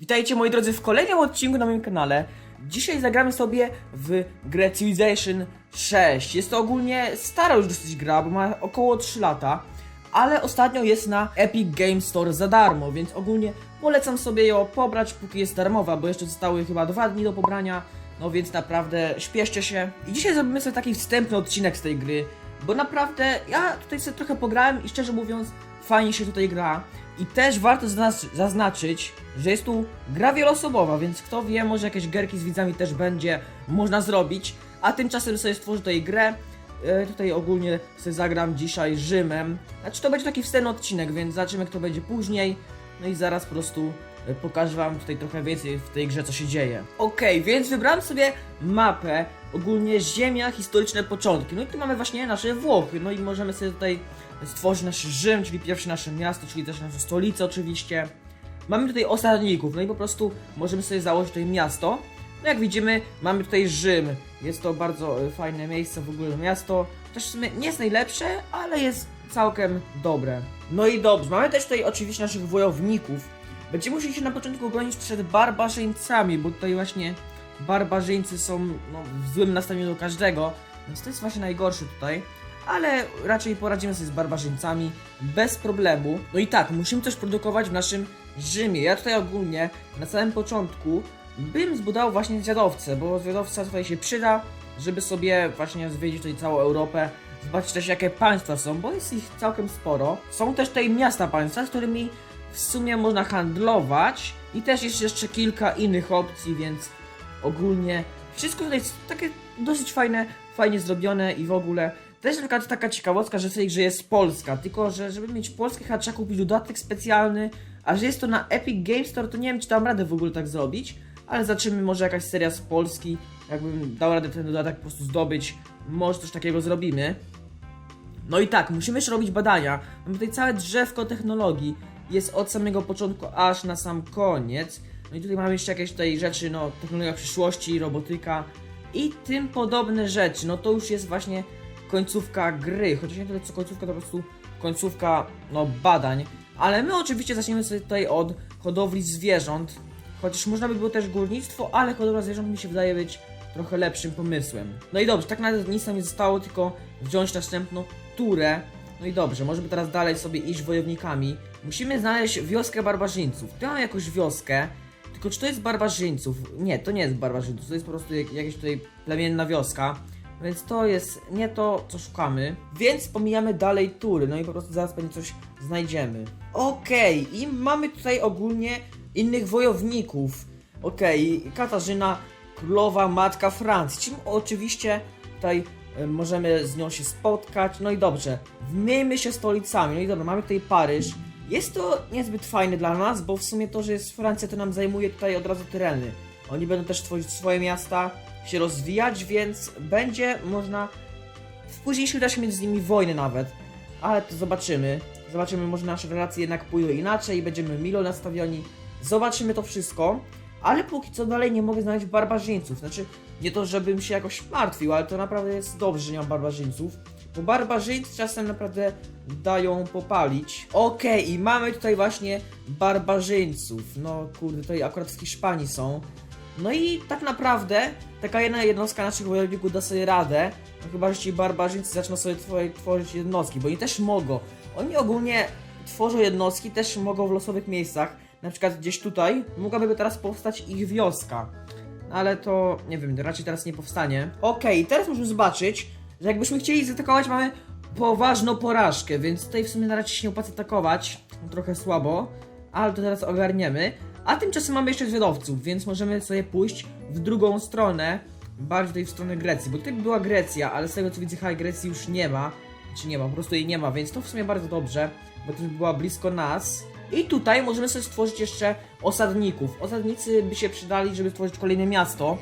Witajcie moi drodzy w kolejnym odcinku na moim kanale. Dzisiaj zagramy sobie w Great Civilization 6. Jest to ogólnie stara już dosyć gra, bo ma około 3 lata, ale ostatnio jest na Epic Game Store za darmo, więc ogólnie polecam sobie ją pobrać, póki jest darmowa, bo jeszcze zostały chyba 2 dni do pobrania, no więc naprawdę śpieszcie się. I dzisiaj zrobimy sobie taki wstępny odcinek z tej gry, bo naprawdę ja tutaj sobie trochę pograłem i szczerze mówiąc fajnie się tutaj gra. I też warto zazn- zaznaczyć, że jest tu gra wieloosobowa, więc kto wie, może jakieś gierki z widzami też będzie można zrobić. A tymczasem sobie stworzę tutaj grę. E, tutaj ogólnie sobie zagram dzisiaj Rzymem. Znaczy to będzie taki wstępny odcinek, więc zobaczymy kto będzie później. No i zaraz po prostu pokażę wam tutaj trochę więcej w tej grze co się dzieje. Okej, więc wybrałem sobie mapę, ogólnie ziemia, historyczne początki. No i tu mamy właśnie nasze Włochy, no i możemy sobie tutaj stworzyć nasz Rzym, czyli pierwsze nasze miasto, czyli też naszą stolicę oczywiście. Mamy tutaj osadników, no i po prostu możemy sobie założyć tutaj miasto. No jak widzimy, mamy tutaj Rzym. Jest to bardzo e, fajne miejsce, w ogóle miasto. Też w sumie nie jest najlepsze, ale jest całkiem dobre. No i dobrze, mamy też tutaj oczywiście naszych wojowników. Będziemy musieli się na początku bronić przed barbarzyńcami, bo tutaj właśnie barbarzyńcy są no, w złym nastawieniu do każdego. Więc to jest właśnie najgorsze tutaj. Ale raczej poradzimy sobie z barbarzyńcami bez problemu. No i tak, musimy też produkować w naszym Rzymie. Ja tutaj ogólnie na samym początku bym zbudował właśnie zwiadowcę, bo zwiadowca tutaj się przyda, żeby sobie właśnie zwiedzić tutaj całą Europę, zobaczyć też jakie państwa są, bo jest ich całkiem sporo. Są też tutaj miasta państwa, z którymi w sumie można handlować i też jest jeszcze kilka innych opcji, więc ogólnie wszystko tutaj jest takie dosyć fajne, fajnie zrobione i w ogóle też na przykład taka ciekawostka, że w tej grze jest Polska, tylko że żeby mieć polskie chyba trzeba kupić dodatek specjalny, a że jest to na Epic Game Store, to nie wiem czy dam radę w ogóle tak zrobić, ale zobaczymy może jakaś seria z Polski, jakbym dał radę ten dodatek po prostu zdobyć, może coś takiego zrobimy. No i tak, musimy jeszcze robić badania. Mamy tutaj całe drzewko technologii. Jest od samego początku aż na sam koniec. No i tutaj mamy jeszcze jakieś tutaj rzeczy, no, technologia przyszłości, robotyka i tym podobne rzeczy. No to już jest właśnie końcówka gry. Chociaż nie tyle co końcówka, to po prostu końcówka, no, badań. Ale my oczywiście zaczniemy sobie tutaj od hodowli zwierząt. Chociaż można by było też górnictwo, ale hodowla zwierząt mi się wydaje być trochę lepszym pomysłem. No i dobrze, tak nawet nic nam nie zostało, tylko wziąć następną turę. No i dobrze, możemy teraz dalej sobie iść wojownikami. Musimy znaleźć wioskę barbarzyńców. Tu mamy jakąś wioskę, tylko czy to jest barbarzyńców? Nie, to nie jest barbarzyńców, to jest po prostu jak, jakaś tutaj plemienna wioska. Więc to jest nie to, co szukamy. Więc pomijamy dalej tury, no i po prostu zaraz pewnie coś znajdziemy. Okej, i mamy tutaj ogólnie innych wojowników. Okej, Katarzyna, królowa, matka Francji. Czym oczywiście tutaj e, możemy z nią się spotkać. No i dobrze, wmyjmy się stolicami. No i dobra, mamy tutaj Paryż. Jest to niezbyt fajne dla nas, bo w sumie to, że jest Francja, to nam zajmuje tutaj od razu tereny. Oni będą też tworzyć swoje miasta, się rozwijać, więc będzie można w późniejszych się mieć z nimi wojny nawet. Ale to zobaczymy. Zobaczymy, może nasze relacje jednak pójdą inaczej i będziemy milo nastawioni. Zobaczymy to wszystko. Ale póki co dalej nie mogę znaleźć barbarzyńców. Znaczy, nie to, żebym się jakoś martwił, ale to naprawdę jest dobrze, że nie mam barbarzyńców. Bo barbarzyńcy czasem naprawdę dają popalić. Okej, i mamy tutaj właśnie barbarzyńców. No kurde, tutaj akurat w Hiszpanii są. No i tak naprawdę taka jedna jednostka naszych wojowników da sobie radę. No chyba, że ci barbarzyńcy zaczną sobie twoje, tworzyć jednostki, bo oni też mogą. Oni ogólnie tworzą jednostki, też mogą w losowych miejscach. Na przykład gdzieś tutaj mogłaby teraz powstać ich wioska. Ale to, nie wiem, raczej teraz nie powstanie. Okej, teraz możemy zobaczyć, że jakbyśmy chcieli zaatakować, mamy poważną porażkę, więc tutaj w sumie na razie się nie opłaca atakować. Trochę słabo, ale to teraz ogarniemy. A tymczasem mamy jeszcze zwiadowców, więc możemy sobie pójść w drugą stronę, bardziej w stronę Grecji, bo tutaj była Grecja, ale z tego co widzę, chyba Grecji już nie ma. Czy nie ma, po prostu jej nie ma, więc to w sumie bardzo dobrze, bo to by była blisko nas. I tutaj możemy sobie stworzyć jeszcze osadników. Osadnicy by się przydali, żeby stworzyć kolejne miasto.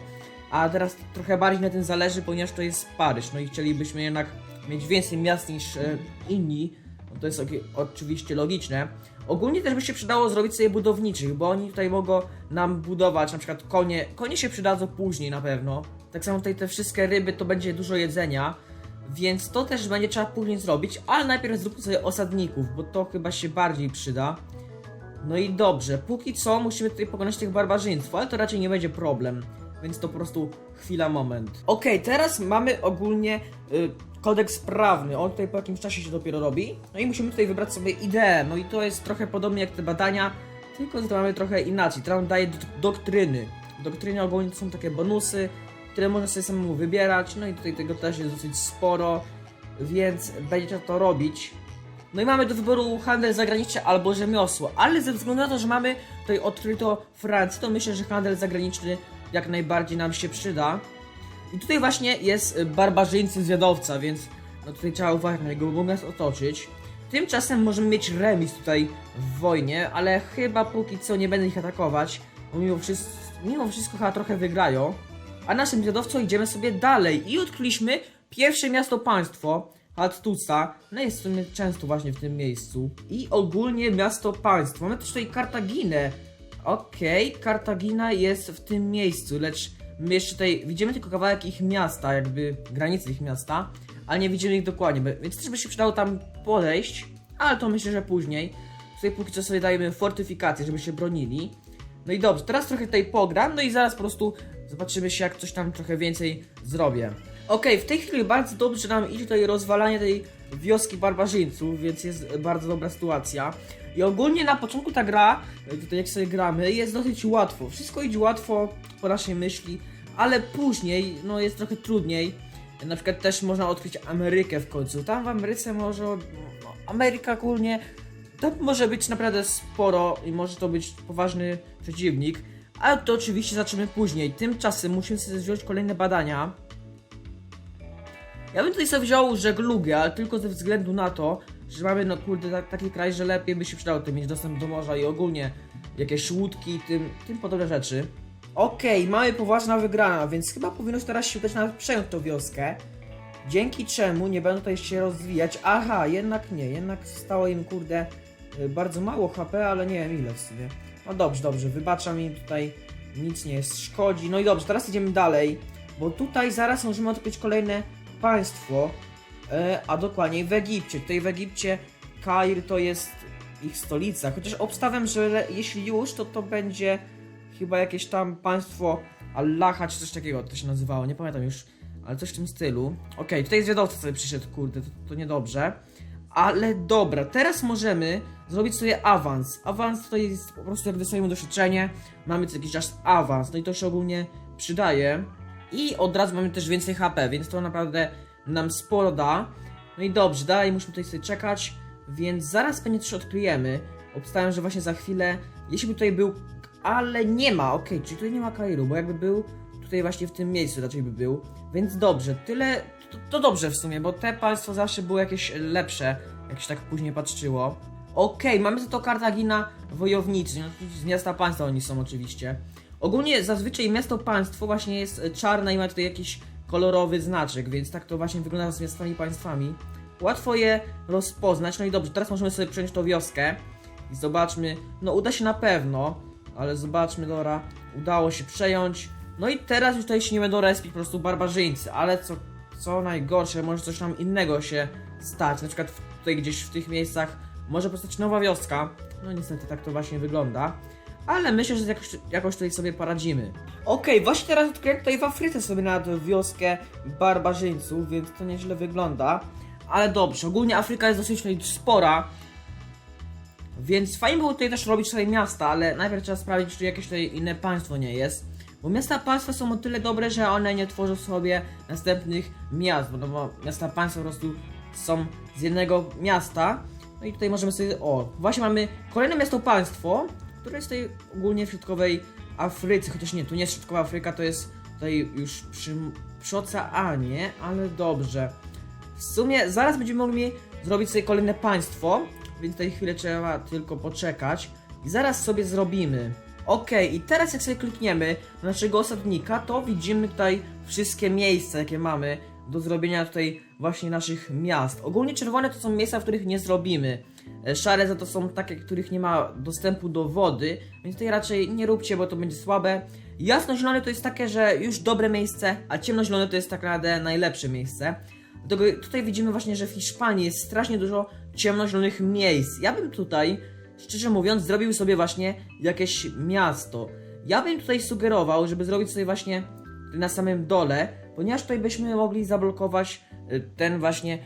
A teraz trochę bardziej na tym zależy, ponieważ to jest Paryż. No i chcielibyśmy jednak mieć więcej miast niż e, inni. No to jest oczywiście logiczne. Ogólnie też by się przydało zrobić sobie budowniczych, bo oni tutaj mogą nam budować, na przykład konie. Konie się przydadzą później na pewno. Tak samo tutaj te wszystkie ryby to będzie dużo jedzenia. Więc to też będzie trzeba później zrobić, ale najpierw zróbmy sobie osadników, bo to chyba się bardziej przyda. No i dobrze, póki co musimy tutaj pokonać tych barbarzyńców, ale to raczej nie będzie problem. Więc to po prostu chwila, moment. Okej, teraz mamy ogólnie y, kodeks prawny. On tutaj po jakimś czasie się dopiero robi. No i musimy tutaj wybrać sobie ideę. No i to jest trochę podobnie jak te badania, tylko że to mamy trochę inaczej. Nam daje do, doktryny. Doktryny ogólnie to są takie bonusy, które można sobie samemu wybierać. No i tutaj tego też jest dosyć sporo, więc będziecie to robić. No i mamy do wyboru handel zagraniczny albo rzemiosło, ale ze względu na to, że mamy tutaj odkryto Francję, to myślę, że handel zagraniczny jak najbardziej nam się przyda. I tutaj właśnie jest y, barbarzyńcy zwiadowca, więc no tutaj trzeba uważać na niego, bo mogą nas otoczyć. Tymczasem możemy mieć remis tutaj w wojnie, ale chyba póki co nie będę ich atakować, bo mimo wszystko, mimo wszystko chyba trochę wygrają. A naszym zwiadowcą idziemy sobie dalej i odkryliśmy pierwsze miasto państwo, Hattusa. No jest w sumie często właśnie w tym miejscu. I ogólnie miasto państwo. Mamy też tutaj Kartaginę. Okej, Kartagina jest w tym miejscu, lecz my jeszcze tutaj widzimy tylko kawałek ich miasta, jakby granicy ich miasta, ale nie widzimy ich dokładnie, więc też by się przydało tam podejść, ale to myślę, że później. Tutaj póki co sobie dajemy fortyfikację, żeby się bronili. No i dobrze, teraz trochę tutaj pogram, no i zaraz po prostu zobaczymy się, jak coś tam trochę więcej zrobię. Okej, w tej chwili bardzo dobrze nam idzie tutaj rozwalanie tej wioski barbarzyńców, więc jest bardzo dobra sytuacja. I ogólnie na początku ta gra, tutaj jak sobie gramy, jest dosyć łatwo. Wszystko idzie łatwo po naszej myśli, ale później, no jest trochę trudniej. Na przykład też można odkryć Amerykę w końcu. Tam w Ameryce może, no, Ameryka ogólnie, to może być naprawdę sporo i może to być poważny przeciwnik. Ale to oczywiście zaczniemy później. Tymczasem musimy sobie wziąć kolejne badania. Ja bym tutaj sobie wziął żeglugę, ale tylko ze względu na to, że mamy no kurde tak, taki kraj, że lepiej by się przydało tutaj mieć dostęp do morza i ogólnie jakieś łódki i tym, tym podobne rzeczy. Okej, mamy poważna wygrana, więc chyba powinno się teraz się udać nawet przejąć tą wioskę. Dzięki czemu nie będą tutaj się rozwijać. Aha, jednak nie, jednak stało im kurde y, bardzo mało HP, ale nie wiem ile w sumie. No dobrze, dobrze, wybaczam im tutaj, nic nie jest szkodzi. No i dobrze, teraz idziemy dalej, bo tutaj zaraz możemy odkryć kolejne państwo, a dokładniej w Egipcie. Tutaj w Egipcie Kair to jest ich stolica, chociaż obstawiam, że jeśli już, to to będzie chyba jakieś tam państwo Allaha czy coś takiego to się nazywało, nie pamiętam już, ale coś w tym stylu. Okej, tutaj zwiadowca sobie przyszedł, kurde, to, to niedobrze. Ale dobra, teraz możemy zrobić sobie awans. Awans to jest po prostu jak dostajemy doświadczenie, mamy co jakiś czas awans, no i to się ogólnie przydaje. I od razu mamy też więcej HP, więc to naprawdę nam sporo da. No i dobrze, dalej musimy tutaj sobie czekać, więc zaraz pewnie coś odkryjemy. Obstawiam, że właśnie za chwilę, jeśli by tutaj był, ale nie ma, okej, czyli tutaj nie ma Kairu, bo jakby był tutaj właśnie w tym miejscu raczej by był. Więc dobrze, tyle, to, to dobrze w sumie, bo te państwo zawsze były jakieś lepsze, jak się tak później patrzyło. Okej, mamy za to Kartagina wojownicy, no, z miasta państwa oni są oczywiście. Ogólnie zazwyczaj miasto państwo właśnie jest czarne i ma tutaj jakiś kolorowy znaczek, więc tak to właśnie wygląda z miastami państwami. Łatwo je rozpoznać, no i dobrze, teraz możemy sobie przejąć tą wioskę i zobaczmy, no uda się na pewno, ale zobaczmy, Dora, udało się przejąć. No i teraz już tutaj się nie będą respić po prostu barbarzyńcy, ale co, co najgorsze, może coś tam innego się stać, na przykład tutaj gdzieś w tych miejscach może powstać nowa wioska, no niestety tak to właśnie wygląda. Ale myślę, że jakoś, jakoś tutaj sobie poradzimy. Okej, właśnie teraz odkryłem tutaj w Afryce sobie nawet wioskę barbarzyńców, więc to nieźle wygląda. Ale dobrze, ogólnie Afryka jest dosyć spora. Więc fajnie było tutaj też robić sobie miasta, ale najpierw trzeba sprawdzić, czy jakieś tutaj inne państwo nie jest. Bo miasta państwa są o tyle dobre, że one nie tworzą sobie następnych miast, bo, no bo miasta państwa po prostu są z jednego miasta. No i tutaj możemy sobie. O, właśnie mamy kolejne miasto państwo, które jest tutaj ogólnie w środkowej Afryce, chociaż nie, tu nie jest środkowa Afryka, to jest tutaj już przy, przy oceanie, ale dobrze. W sumie zaraz będziemy mogli zrobić sobie kolejne państwo, więc tutaj chwilę trzeba tylko poczekać i zaraz sobie zrobimy. Okej, i teraz jak sobie klikniemy na naszego osadnika, to widzimy tutaj wszystkie miejsca, jakie mamy do zrobienia tutaj właśnie naszych miast. Ogólnie czerwone to są miejsca, w których nie zrobimy. E, Szare za to są takie, których nie ma dostępu do wody, więc tutaj raczej nie róbcie, bo to będzie słabe. Jasno-zielone to jest takie, że już dobre miejsce, a ciemnozielone to jest tak naprawdę najlepsze miejsce. Dlatego tutaj widzimy właśnie, że w Hiszpanii jest strasznie dużo ciemnozielonych miejsc. Ja bym tutaj szczerze mówiąc, zrobił sobie właśnie jakieś miasto. Ja bym tutaj sugerował, żeby zrobić sobie właśnie na samym dole, ponieważ tutaj byśmy mogli zablokować y, ten właśnie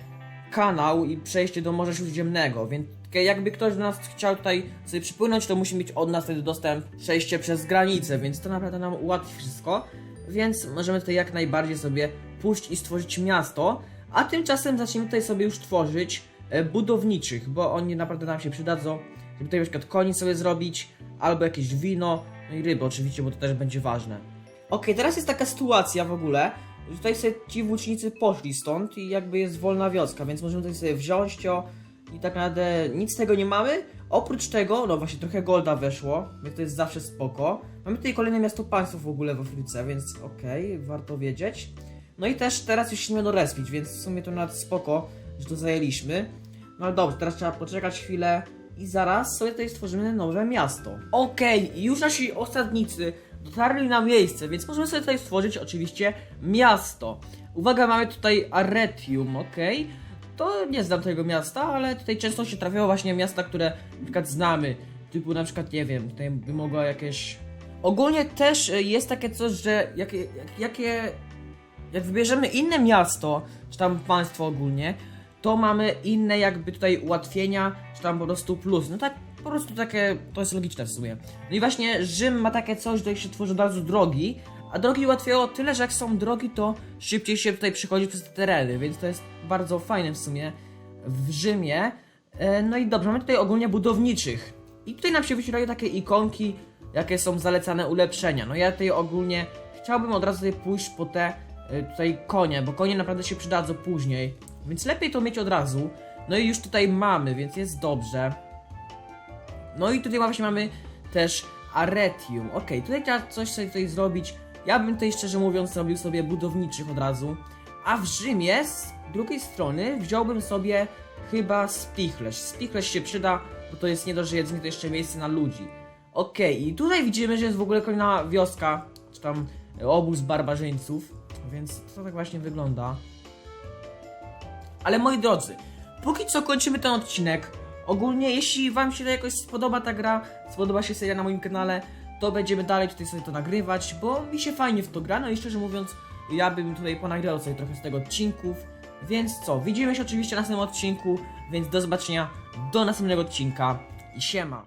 kanał i przejście do Morza Śródziemnego, więc jakby ktoś do nas chciał tutaj sobie przypłynąć, to musi mieć od nas wtedy dostęp, przejście przez granicę, więc to naprawdę nam ułatwi wszystko, więc możemy tutaj jak najbardziej sobie pójść i stworzyć miasto, a tymczasem zaczniemy tutaj sobie już tworzyć e, budowniczych, bo oni naprawdę nam się przydadzą, żeby tutaj na przykład koni sobie zrobić, albo jakieś wino, no i ryby oczywiście, bo to też będzie ważne. Okej, teraz jest taka sytuacja w ogóle, tutaj sobie ci włócznicy poszli stąd i jakby jest wolna wioska, więc możemy tutaj sobie wziąć to i tak naprawdę nic z tego nie mamy. Oprócz tego, no właśnie trochę golda weszło, więc to jest zawsze spoko. Mamy tutaj kolejne miasto państwo w ogóle w Afryce, więc okej, warto wiedzieć. No i też teraz już się nie będą więc w sumie to nawet spoko, że to zajęliśmy. No ale dobrze, teraz trzeba poczekać chwilę i zaraz sobie tutaj stworzymy nowe miasto. Okej, już nasi osadnicy dotarli na miejsce, więc możemy sobie tutaj stworzyć oczywiście miasto. Uwaga, mamy tutaj Aretium, okej. To nie znam tego miasta, ale tutaj często się trafiają właśnie miasta, które na przykład znamy. Typu na przykład, nie wiem, tutaj by mogła jakieś... Ogólnie też y, jest takie coś, że jakie, jak, jak wybierzemy inne miasto, czy tam państwo ogólnie, to mamy inne jakby tutaj ułatwienia, czy tam po prostu plus. No tak, po prostu takie, to jest logiczne w sumie. No i właśnie Rzym ma takie coś, że się tworzy razu drogi, a drogi ułatwiają tyle, że jak są drogi, to szybciej się tutaj przechodzi przez te tereny, więc to jest bardzo fajne w sumie w Rzymie. E, No i dobrze, mamy tutaj ogólnie budowniczych. I tutaj nam się wyświetlają takie ikonki, jakie są zalecane ulepszenia. No ja tutaj ogólnie chciałbym od razu tutaj pójść po te y, tutaj konie, bo konie naprawdę się przydadzą później. Więc lepiej to mieć od razu. No i już tutaj mamy, więc jest dobrze. No i tutaj właśnie mamy też Aretium. Okej, tutaj trzeba coś sobie tutaj zrobić. Ja bym tutaj szczerze mówiąc zrobił sobie budowniczych od razu. A w Rzymie z drugiej strony wziąłbym sobie chyba Spichlerz. Spichlerz się przyda, bo to jest nie dość, że jedzenie, to jeszcze miejsce na ludzi. Okej, i tutaj widzimy, że jest w ogóle kolejna wioska, czy tam obóz barbarzyńców, więc to tak właśnie wygląda. Ale moi drodzy, póki co kończymy ten odcinek. Ogólnie, jeśli Wam się jakoś spodoba ta gra, spodoba się seria na moim kanale, to będziemy dalej tutaj sobie to nagrywać, bo mi się fajnie w to gra, no i szczerze mówiąc, ja bym tutaj ponagrywał sobie trochę z tego odcinków. Więc co, widzimy się oczywiście w następnym odcinku, więc do zobaczenia do następnego odcinka i siema.